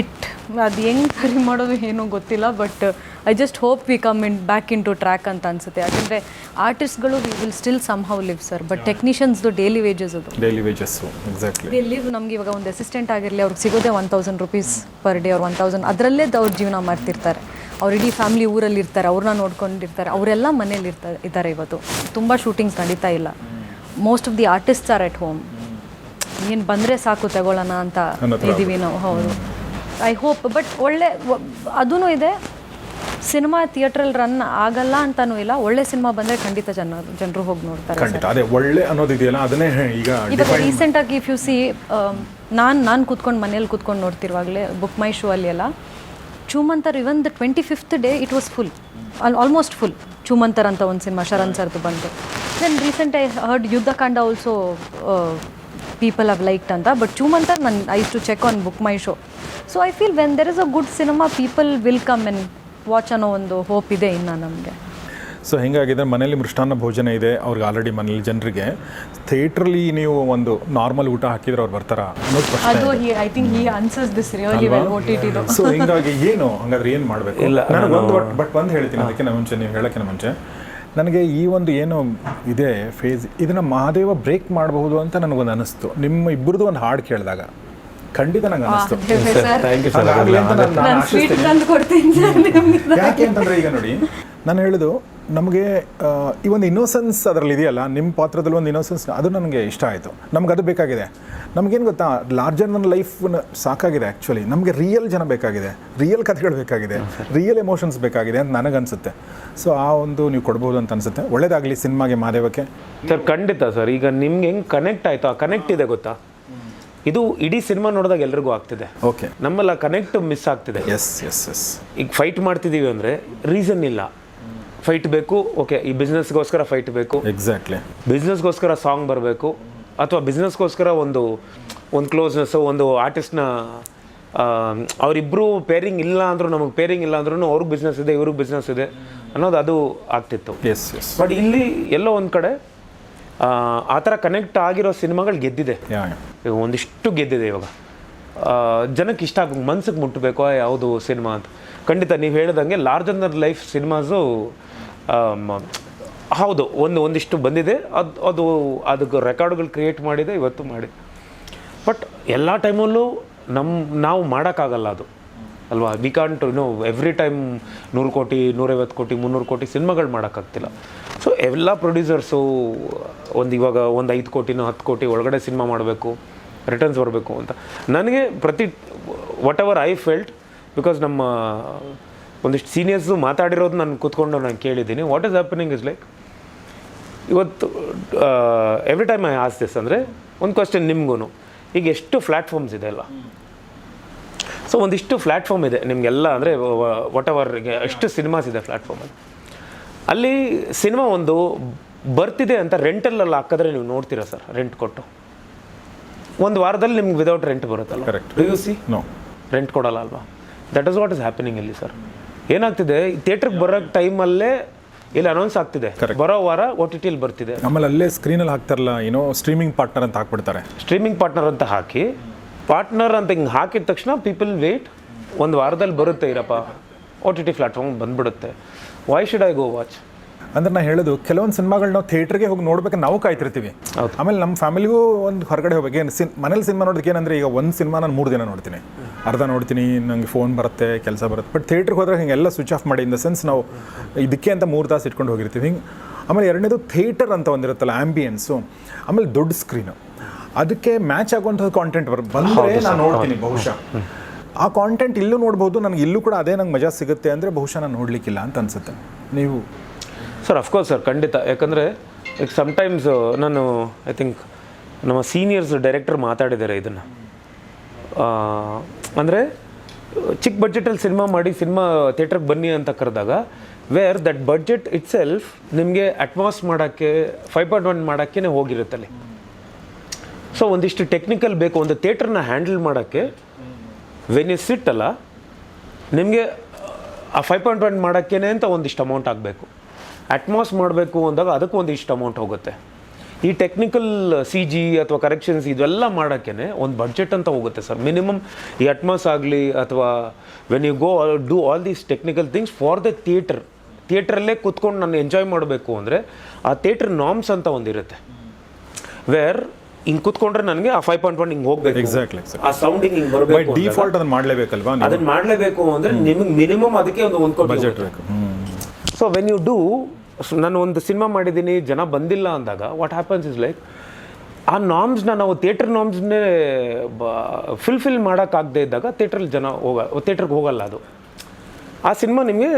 it ಅದು ಹೆಂಗೆ ಸರಿ ಮಾಡೋದು ಏನೂ ಗೊತ್ತಿಲ್ಲ but I just hope we come in back into track ಅಂತ ಅನ್ಸುತ್ತೆ. ಯಾಕಂದರೆ ಆರ್ಟಿಸ್ಟ್ಗಳು we will still somehow live sir but ಟೆಕ್ನಿಷಿಯನ್ಸ್ದು daily wages ಅದು. ಡೈಲಿ ವೇಜಸ್ಸು ಎಕ್ಸಾಕ್ಟ್ಲಿ ಲಿವ್ ನಮಗೆ ಇವಾಗ ಒಂದು ಅಸಿಸ್ಟೆಂಟ್ ಆಗಿರಲಿ ಅವ್ರಿಗೆ ಸಿಗೋದೇ one thousand rupees per day ಅವ್ರು ಒನ್ ತೌಸಂಡ್ ಅದರಲ್ಲೇ ಅವ್ರ ಜೀವನ ಮಾಡ್ತಿರ್ತಾರೆ. ಅವ್ರ ಇಡೀ ಫ್ಯಾಮಿಲಿ ಊರಲ್ಲಿ ಇರ್ತಾರೆ ಅವ್ರನ್ನ ನೋಡ್ಕೊಂಡಿರ್ತಾರೆ. ಅವರೆಲ್ಲ ಮನೇಲಿ ಇರ್ತಾರೆ ಇದ್ದಾರೆ ಇವತ್ತು. ತುಂಬ ಶೂಟಿಂಗ್ಸ್ ನಡೀತಾ ಇಲ್ಲ. Most of the artists are at home ಏನು ಬಂದರೆ ಸಾಕು ತಗೊಳ್ಳೋಣ ಅಂತ ಇದ್ದೀವಿ ನಾವು. ಹೌದು. ಐ ಹೋಪ್ ಬಟ್ ಒಳ್ಳೆ ಅದೂ ಇದೆ. ಸಿನಿಮಾ ಥಿಯೇಟ್ರಲ್ಲಿ ರನ್ ಆಗಲ್ಲ ಅಂತನೂ ಇಲ್ಲ. ಒಳ್ಳೆ ಸಿನಿಮಾ ಬಂದರೆ ಖಂಡಿತ ಜನ ಜನರು ಹೋಗಿ ನೋಡ್ತಾರೆ ಖಂಡಿತ. ಅದೇ ಒಳ್ಳೆ ಅನ್ನೋದು ಇದೆಯಲ್ಲ ಅದನ್ನೇ ಈಗ ಇವಾಗ ರೀಸೆಂಟಾಗಿ ಇಫ್ ಯು ಸಿ ನಾನು ನಾನು ಕೂತ್ಕೊಂಡು ಮನೇಲಿ ಕೂತ್ಕೊಂಡು ನೋಡ್ತಿರುವಾಗಲೇ ಬುಕ್ ಮೈ ಶೋ ಅಲ್ಲಿ ಎಲ್ಲ Choomantar even the twenty fifth day it was full all almost full Choomantar ಅಂತ ಒಂದು ಸಿನಿಮಾ ಶರಣ್ ಸರ್ದು ಬಂತು then recent I heard Yuddhakaanda also people have liked ಅಂತ. ಬಟ್ ಚೂಮಂತರ್ ನನ್ನ I to check on Book My Show so I feel when there is a good cinema people will come and watch ಅನ್ನೋ ಒಂದು hope ಇದೆ ಇನ್ನು ನಮಗೆ. So ಹೆಂಗಾಗಿದೆ? ಮನೇಲಿ ಮೃಷ್ಟಾನ್ನ ಭೋಜನ ಇದೆ. ಅವ್ರಿಗೆ ಆಲ್ರೆಡಿ ಮನೇಲಿ ಜನರಿಗೆ. ಥಿಯೇಟ್ರಲ್ಲಿ ನೀವು ಒಂದು ನಾರ್ಮಲ್ ಊಟ ಹಾಕಿದ್ರೆ ಅವ್ರು ಬರ್ತಾರ ಅದು I think he answers this really well OTT so ಹಿಂಗಾಗಿ ಏನು? ಹಂಗಾದ್ರೆ ಏನು ಮಾಡಬೇಕು? ಇಲ್ಲ, ನನಗೆ ಒಂದು ಬಟ್ ಬಟ್ ಒಂದು ಹೇಳ್ತೀನಿ. ನಾನು ಮುಂಚೆ ನೀವು ಹೇಳೋಕ್ಕಿಂತ ಮುಂಚೆ. ನನಗೆ ಈ ಒಂದು ಏನು ಇದೆ ಫೇಸ್ ಇದನ್ನು ಮಹಾದೇವ ಬ್ರೇಕ್ ಮಾಡಬಹುದು ಅಂತ ನನಗೊಂದು ಅನಿಸ್ತು. ನಿಮ್ಮ ಇಬ್ಬರದು ಒಂದು ಹಾಡು ಕೇಳಿದಾಗ. ಖಂಡಿತ ನಂಗೆ ಅನಿಸ್ತು. ಸರ್ ಥ್ಯಾಂಕ್ ಯು ಸರ್ ನಾನು- ನಾನು ನಾನು ಸ್ವೀಟ್ ಆಶಿಸ್ತೀನಿ. ತಂದು ಕೊಡ್ತೀನಿ ಸರ್ ಯಾಕೆ ಅಂತಂದ್ರೆ ಈಗ ನೋಡಿ ನಾನು ಹೇಳಿದು ನಮಗೆ ಈ ಒಂದು ಇನ್ನೋಸೆನ್ಸ್ ಅದರಲ್ಲಿ ಇದೆಯಲ್ಲ ನಿಮ್ಮ ಪಾತ್ರದಲ್ಲಿ ಒಂದು ಇನ್ನೋಸೆನ್ಸ್ ಅದು ನನಗೆ ಇಷ್ಟ ಆಯಿತು. ನಮ್ಗೆ ಅದು ಬೇಕಾಗಿದೆ. ನಮಗೇನು ಗೊತ್ತಾ ಲಾರ್ಜರ್ ನನ್ನ ಲೈಫ್ ಸಾಕಾಗಿದೆ ಆ್ಯಕ್ಚುಲಿ ನಮಗೆ ರಿಯಲ್ ಜನ ಬೇಕಾಗಿದೆ. ರಿಯಲ್ ಕಥೆಗಳು ಬೇಕಾಗಿದೆ. ರಿಯಲ್ ಎಮೋಷನ್ಸ್ ಬೇಕಾಗಿದೆ ಅಂತ ನನಗನ್ಸುತ್ತೆ. ಸೊ ಆ ಒಂದು ನೀವು ಕೊಡ್ಬೋದು ಅಂತ ಅನ್ಸುತ್ತೆ. ಒಳ್ಳೇದಾಗಲಿ ಸಿನಿಮಾಗೆ ಮಾದೇವಕ್ಕೆ. ಸರ್ ಖಂಡಿತ ಸರ್. ಈಗ ನಿಮ್ಗೆ ಹೆಂಗೆ ಕನೆಕ್ಟ್ ಆಯಿತು? ಆ ಕನೆಕ್ಟ್ ಇದೆ ಗೊತ್ತಾ? ಇದು ಇಡೀ ಸಿನಿಮಾ ನೋಡಿದಾಗ ಎಲ್ರಿಗೂ ಆಗ್ತಿದೆ. ಓಕೆ ನಮ್ಮಲ್ಲ ಕನೆಕ್ಟ್ ಮಿಸ್ ಆಗ್ತಿದೆ. ಎಸ್ ಎಸ್ ಎಸ್ ಈಗ ಫೈಟ್ ಮಾಡ್ತಿದ್ದೀವಿ ಅಂದರೆ ರೀಸನ್ ಇಲ್ಲ. ಫೈಟ್ ಬೇಕು ಓಕೆ ಈ ಬಿಸ್ನೆಸ್ಗೋಸ್ಕರ ಫೈಟ್ ಬೇಕು. ಎಕ್ಸಾಕ್ಟ್ಲಿ ಬಿಸ್ನೆಸ್ಗೋಸ್ಕರ ಸಾಂಗ್ ಬರಬೇಕು ಅಥವಾ ಬಿಸ್ನೆಸ್ಗೋಸ್ಕರ ಒಂದು ಒಂದು ಕ್ಲೋಸ್ನೆಸ್ಸು ಒಂದು ಆರ್ಟಿಸ್ಟ್ನ ಅವರಿಬ್ಬರು ಪೇರಿಂಗ್ ಇಲ್ಲ ಅಂದ್ರೂ ನಮಗೆ ಪೇರಿಂಗ್ ಇಲ್ಲ ಅಂದ್ರೂ ಅವ್ರಿಗೆ ಬಿಸ್ನೆಸ್ ಇದೆ ಇವ್ರಿಗೆ ಬಿಸ್ನೆಸ್ ಇದೆ ಅನ್ನೋದು ಅದು ಆಗ್ತಿತ್ತು. ಎಸ್ ಎಸ್ ಬಟ್ ಇಲ್ಲಿ ಎಲ್ಲೋ ಒಂದು ಕಡೆ ಆ, ಥರ ಕನೆಕ್ಟ್ ಆಗಿರೋ ಸಿನಿಮಾಗಳು ಗೆದ್ದಿದೆ. ಈಗ ಒಂದಿಷ್ಟು ಗೆದ್ದಿದೆ ಇವಾಗ. ಜನಕ್ಕೆ ಇಷ್ಟ ಆಗ ಮನ್ಸಿಗೆ ಮುಟ್ಟಬೇಕು ಯಾವುದು ಸಿನಿಮಾ? ಅಂತ. ಖಂಡಿತ ನೀವು ಹೇಳಿದಂಗೆ ಲಾರ್ಜರ್ ದನ್ ಲೈಫ್ ಸಿನಿಮಾಸು ಹೌದು, ಒಂದು ಒಂದಿಷ್ಟು ಬಂದಿದೆ. ಅದು ಅದು ಅದಕ್ಕೆ ರೆಕಾರ್ಡ್ಗಳು ಕ್ರಿಯೇಟ್ ಮಾಡಿದೆ, ಇವತ್ತು ಮಾಡಿ ಬಟ್ ಎಲ್ಲ ಟೈಮಲ್ಲೂ ನಮ್ಮ ನಾವು ಮಾಡೋಕ್ಕಾಗಲ್ಲ ಅದು. ಅಲ್ವಾ? We can't know every time ನೂರು ಕೋಟಿ, ನೂರೈವತ್ತು ಕೋಟಿ, ಮುನ್ನೂರು ಕೋಟಿ ಸಿನಿಮಾಗಳು ಮಾಡೋಕ್ಕಾಗ್ತಿಲ್ಲ. ಸೊ ಎಲ್ಲ ಪ್ರೊಡ್ಯೂಸರ್ಸು ಒಂದು ಇವಾಗ ಒಂದು ಐದು ಕೋಟಿನೋ ಹತ್ತು ಕೋಟಿ ಒಳಗಡೆ ಸಿನಿಮಾ ಮಾಡಬೇಕು ರಿಟರ್ನ್ಸ್ ಬರಬೇಕು ಅಂತ. ನನಗೆ ಪ್ರತಿ whatever I felt because ನಮ್ಮ ಒಂದಿಷ್ಟು ಸೀನಿಯರ್ಸು ಮಾತಾಡಿರೋದು ನಾನು ಕೂತ್ಕೊಂಡು ನಾನು ಕೇಳಿದ್ದೀನಿ. What is happening is like ಇವತ್ತು every time I ask this ಅಂದರೆ ಒಂದು ಕ್ವಶನ್ ನಿಮ್ಗೂ ಈಗ ಎಷ್ಟು ಪ್ಲ್ಯಾಟ್ಫಾರ್ಮ್ಸ್ ಇದೆ ಅಲ್ಲ? ಸೊ ಒಂದಿಷ್ಟು ಪ್ಲ್ಯಾಟ್ಫಾರ್ಮ್ ಇದೆ ನಿಮಗೆಲ್ಲ ಅಂದರೆ ವಾಟ್ ಎವರ್ ಎಷ್ಟು ಸಿನಿಮಾಸ್ ಇದೆ ಪ್ಲ್ಯಾಟ್ಫಾರ್ಮಲ್ಲಿ ಅಲ್ಲಿ. ಸಿನಿಮಾ ಒಂದು ಬರ್ತಿದೆ ಅಂತ ರೆಂಟಲ್ಲೆಲ್ಲ ಹಾಕಿದ್ರೆ ನೀವು ನೋಡ್ತೀರಾ ಸರ್ ರೆಂಟ್ ಕೊಟ್ಟು? ಒಂದು ವಾರದಲ್ಲಿ ನಿಮ್ಗೆ ವಿದೌಟ್ ರೆಂಟ್ ಬರುತ್ತಲ್ಲ? Correct you see no rent ಕೊಡಲ್ಲ ಅಲ್ವಾ? That is what is happening ಇಲ್ಲಿ ಸರ್ ಏನಾಗ್ತಿದೆ? ಥಿಯೇಟ್ರಿಗೆ ಬರೋ ಟೈಮಲ್ಲೇ ಇಲ್ಲಿ ಅನೌನ್ಸ್ ಆಗ್ತಿದೆ. ಬರೋ ವಾರ ಒ ಟಿ ಟಿಲಿ ಬರ್ತಿದೆ. ಆಮೇಲೆ ಅಲ್ಲೇ ಸ್ಕ್ರೀನಲ್ಲಿ ಹಾಕ್ತಾರಲ್ಲ ಏನೋ ಸ್ಟ್ರೀಮಿಂಗ್ ಪಾರ್ಟ್ನರ್ ಅಂತ ಹಾಕ್ಬಿಡ್ತಾರೆ. ಸ್ಟ್ರೀಮಿಂಗ್ ಪಾರ್ಟ್ನರ್ ಅಂತ ಹಾಕಿ ಪಾರ್ಟ್ನರ್ ಅಂತ ಹಿಂಗೆ ಹಾಕಿದ ತಕ್ಷಣ ಪೀಪಲ್ ವೇಟ್ ಒಂದು ವಾರದಲ್ಲಿ ಬರುತ್ತೆ ಇರಪ್ಪ ಒ ಟಿ ಟಿ ಪ್ಲಾಟ್ಫಾರ್ಮ್ ಬಂದ್ಬಿಡುತ್ತೆ. Why should I go watch ಅಂದ್ರೆ ನಾ ಹೇಳೋದು ಕೆಲವೊಂದು ಸಿನಿಮಾಗಳು ನಾವು ಥಿಯೇಟ್ರಿಗೆ ಹೋಗಿ ನೋಡ್ಬೇಕು ನಾವು ಕಾಯ್ತಿರ್ತೀವಿ. ಆಮೇಲೆ ನಮ್ಮ ಫ್ಯಾಮಿಲಿಗೂ ಒಂದು ಹೊರಗಡೆ ಹೋಗ್ಬೇಕು. ಏನು ಸಿನ್ ಮನೇಲಿ ಸಿನಿಮಾ ನೋಡೋದಕ್ಕೆ ಏನಂದ್ರೆ ಈಗ ಒಂದು ಸಿನಿಮಾ ನಾನು ಮೂರು ದಿನ ನೋಡ್ತೀನಿ. ಅರ್ಧ ನೋಡ್ತೀನಿ ನನಗೆ ಫೋನ್ ಬರುತ್ತೆ ಕೆಲಸ ಬರುತ್ತೆ. ಬಟ್ ಥಿಯೇಟ್ರಿಗೆ ಹೋದ್ರೆ ಹಿಂಗೆಲ್ಲ ಸ್ವಿಚ್ ಆಫ್ ಮಾಡಿ ಇನ್ ದ ಸೆನ್ಸ್ ನಾವು ಇದಕ್ಕೆ ಅಂತ ಮೂರು ತಾಸು ಇಟ್ಕೊಂಡು ಹೋಗಿರ್ತೀವಿ. ಹಿಂಗೆ ಆಮೇಲೆ ಎರಡನೇದು ಥಿಯೇಟರ್ ಅಂತ ಒಂದಿರುತ್ತಲ್ಲ ಆ್ಯಂಬಿಯನ್ಸು ಆಮೇಲೆ ದೊಡ್ಡ ಸ್ಕ್ರೀನು ಅದಕ್ಕೆ ಮ್ಯಾಚ್ ಆಗುವಂಥದ್ದು ಕಾಂಟೆಂಟ್ ಬರ್ ಬಂದರೆ ನಾನು ನೋಡ್ತೀನಿ ಬಹುಶಃ. ಆ ಕಾಂಟೆಂಟ್ ಇಲ್ಲೂ ನೋಡ್ಬೋದು ನನಗೆ ಇಲ್ಲೂ ಕೂಡ ಅದೇ ನಂಗೆ ಮಜಾ ಸಿಗುತ್ತೆ ಅಂದರೆ ಬಹುಶಃ ನಾನು ನೋಡಲಿಕ್ಕಿಲ್ಲ ಅಂತ ಅನ್ಸುತ್ತೆ. ನೀವು ಸರ್ ಅಫ್ಕೋರ್ಸ್ ಸರ್ ಖಂಡಿತ. ಯಾಕಂದರೆ ಈಗ ಸಮ್ಟೈಮ್ಸ್ ನಾನು ಐ ಥಿಂಕ್ ನಮ್ಮ ಸೀನಿಯರ್ಸ್ ಡೈರೆಕ್ಟರ್ ಮಾತಾಡಿದ್ದಾರೆ ಇದನ್ನು. ಅಂದರೆ, ಚಿಕ್ಕ ಬಜೆಟಲ್ಲಿ ಸಿನಿಮಾ ಮಾಡಿ ಸಿನಿಮಾ ಥಿಯೇಟ್ರಿಗೆ ಬನ್ನಿ ಅಂತ ಕರೆದಾಗ where that budget itself ನಿಮಗೆ ಅಟ್ಮಾಸ್ ಮಾಡೋಕ್ಕೆ ಫೈವ್ ಪಾಯಿಂಟ್ ಒನ್ ಮಾಡೋಕ್ಕೇ ಹೋಗಿರುತ್ತಲ್ಲಿ ಸೊ ಒಂದಿಷ್ಟು ಟೆಕ್ನಿಕಲ್ ಬೇಕು, ಒಂದು ಥಿಯೇಟ್ರನ್ನ ಹ್ಯಾಂಡಲ್ ಮಾಡೋಕ್ಕೆ ವೆನ್ ಯು ಸಿಟ್ ಅಲ್ಲ, ನಿಮಗೆ, ಆ ಫೈವ್ ಪಾಯಿಂಟ್ ಒನ್ ಮಾಡೋಕ್ಕೇನೆ ಅಂತ ಒಂದಿಷ್ಟು ಅಮೌಂಟ್ ಆಗಬೇಕು. ಅಟ್ಮಾಸ್ ಮಾಡಬೇಕು ಅಂದಾಗ ಅದಕ್ಕೆ ಒಂದಿಷ್ಟು ಅಮೌಂಟ್ ಹೋಗುತ್ತೆ. ಈ ಟೆಕ್ನಿಕಲ್ ಸಿ ಜಿ ಅಥವಾ ಕರೆಕ್ಷನ್ಸ್ ಇದೆಲ್ಲ ಮಾಡೋಕ್ಕೇ ಒಂದು ಬಡ್ಜೆಟ್ ಅಂತ ಹೋಗುತ್ತೆ ಸರ್ ಮಿನಿಮಮ್ ಈ ಅಟ್ಮಾಸ್ ಆಗಲಿ ಅಥವಾ when you go do all these technical things for the theatre ಥಿಯೇಟ್ರಲ್ಲೇ ಕೂತ್ಕೊಂಡು ನಾನು ಎಂಜಾಯ್ ಮಾಡಬೇಕು ಅಂದರೆ ಆ ಥಿಯೇಟ್ರ್ ನಾಮ್ಸ್ ಅಂತ ಒಂದಿರುತ್ತೆ ವೇರ್ ಹಿಂಗೆ ಕೂತ್ಕೊಂಡ್ರೆ ನನಗೆ ಆ ಫೈವ್ ಪಾಯಿಂಟ್ ಒನ್ ಹಿಂಗೆ ಹೋಗ್ಬೇಕು. ಎಕ್ಸಾಕ್ಟ್ಲಿ ಆ ಸೌಂಡಿಂಗ್ ಹಿಂಗೆ ಬರಬೇಕು ಡಿಫಾಲ್ಟ್ ಅದನ್ನ ಮಾಡಲೇಬೇಕಲ್ವಾ ಅದನ್ನ ಮಾಡಲೇಬೇಕು ಅಂದರೆ ನಿಮಗೆ ಮಿನಿಮಮ್ ಅದಕ್ಕೆ ಒಂದು ಒಂದು ಬಜೆಟ್ ಬೇಕು. ಸೊ ವೆನ್ ಯು ಡೂ ನಾನು ಒಂದು ಸಿನಿಮಾ ಮಾಡಿದ್ದೀನಿ, ಜನ ಬಂದಿಲ್ಲ ಅಂದಾಗ ವಾಟ್ ಹ್ಯಾಪನ್ಸ್ ಇಸ್ ಲೈಕ್ ಆ ನಾಮ್ಸ್ನ ನಾವು ಥಿಯೇಟ್ರ್ ನಾಮ್ಸ್ನೇ ಫುಲ್ಫಿಲ್ ಮಾಡೋಕ್ಕಾಗದೇ ಇದ್ದಾಗ ಥಿಯೇಟ್ರಲ್ಲಿ ಜನ ಹೋಗ ಥಿಯೇಟ್ರಿಗೆ ಹೋಗಲ್ಲ ಅದು. ಆ ಸಿನಿಮಾ ನಿಮಗೆ,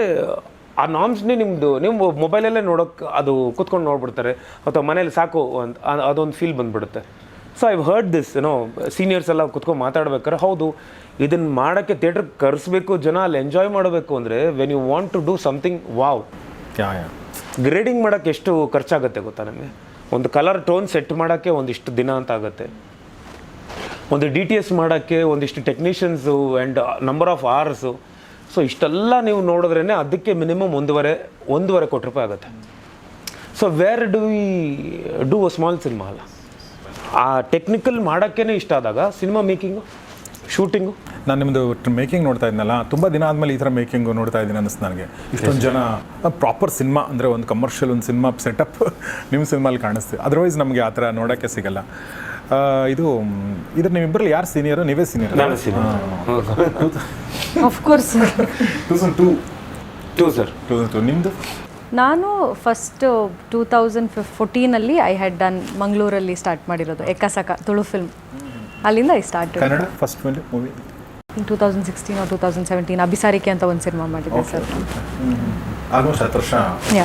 ಆ ನಾಮ್ಸ್ನೇ ನಿಮ್ಮದು ನಿಮ್ಮ ಮೊಬೈಲಲ್ಲೇ ನೋಡೋಕೆ, ಅದು ಕೂತ್ಕೊಂಡು ನೋಡ್ಬಿಡ್ತಾರೆ, ಅಥವಾ ಮನೇಲಿ ಸಾಕು ಅಂತ ಅದೊಂದು ಫೀಲ್ ಬಂದುಬಿಡುತ್ತೆ. ಸೊ ಐವ್ ಹರ್ಡ್ ದಿಸ್ ಏನೋ ಸೀನಿಯರ್ಸ್ ಎಲ್ಲ ಕುತ್ಕೊಂಡು ಮಾತಾಡ್ಬೇಕಾದ್ರೆ ಹೌದು ಇದನ್ನು ಮಾಡೋಕ್ಕೆ ಥಿಯೇಟ್ರಿಗೆ ಕರೆಸ್ಬೇಕು, ಜನ ಅಲ್ಲಿ ಎಂಜಾಯ್ ಮಾಡಬೇಕು ಅಂದರೆ when you want to do something wow yeah grading ಮಾಡೋಕ್ಕೆ ಎಷ್ಟು ಖರ್ಚಾಗುತ್ತೆ ಗೊತ್ತಾ ನಮಗೆ? ಒಂದು ಕಲರ್ ಟೋನ್ ಸೆಟ್ ಮಾಡೋಕ್ಕೆ ಒಂದಿಷ್ಟು ದಿನ ಅಂತ ಆಗುತ್ತೆ. ಒಂದು ಡಿ ಟಿ ಎಸ್ ಮಾಡೋಕ್ಕೆ ಒಂದಿಷ್ಟು technicians and number of hours so ಇಷ್ಟೆಲ್ಲ ನೀವು ನೋಡಿದ್ರೇ ಅದಕ್ಕೆ ಮಿನಿಮಮ್ ಒಂದೂವರೆ ಒಂದೂವರೆ ಕೋಟಿ ರೂಪಾಯಿ ಆಗುತ್ತೆ. So where do we do a small cinema ಅಲ್ಲ? ಆ ಟೆಕ್ನಿಕಲ್ ಮಾಡೋಕ್ಕೇ ಇಷ್ಟ ಆದಾಗ ಸಿನಿಮಾ ಮೇಕಿಂಗು ಶೂಟಿಂಗು ನಾನು ನಿಮ್ಮದು ಮೇಕಿಂಗ್ ನೋಡ್ತಾ ಇದ್ನಲ್ಲ ತುಂಬ ದಿನ ಆದಮೇಲೆ ಈ ಥರ ಮೇಕಿಂಗು ನೋಡ್ತಾ ಇದ್ದೀನಿ ಅನಿಸ್ತು ನನಗೆ. ಇಷ್ಟೊಂದು ಜನ ಪ್ರಾಪರ್ ಸಿನಿಮಾ ಅಂದರೆ ಒಂದು ಕಮರ್ಷಿಯಲ್ ಒಂದು ಸಿನಿಮಾ ಸೆಟಪ್ ನಿಮ್ಮ ಸಿನಿಮಾಲಿ ಕಾಣಿಸ್ತು. ಅದರ್ವೈಸ್ ನಮಗೆ ಆ ಥರ ನೋಡೋಕ್ಕೆ ಸಿಗಲ್ಲ. ಇದು ಇದ್ರ ನಿಮ್ಮಿಬ್ಬರಲ್ಲಿ ಯಾರು ಸೀನಿಯರು ನೀವೇ ಸೀನಿಯರ್ ನಾನು cinema of course two thousand two two sir two thousand two ನಿಮ್ಮದು ನಾನು ಫಸ್ಟ್ ಟೂ ತೌಸಂಡ್ ಫಿಫ್ ಫೋರ್ಟೀನಲ್ಲಿ ಐ ಹ್ಯಾಡ್ ಡನ್ ಮಂಗಳೂರಲ್ಲಿ ಸ್ಟಾರ್ಟ್ ಮಾಡಿರೋದು ಎಕ್ಕಸಕ ತುಳು ಫಿಲ್ಮ್ ಅಲ್ಲಿಂದ ಐ ಸ್ಟಾರ್ಟ್ ಕನ್ನಡ ಫಸ್ಟ್ ಮೇಲೆ movie two thousand sixteen two thousand seventeen Abhisarike ಅಂತ ಒಂದು ಸಿನಿಮಾ ಮಾಡಿದ್ದೆ ಸರ್. ಆಲ್ಮೋಸ್ಟ್ ಹತ್ತು ವರ್ಷ. ಯಾ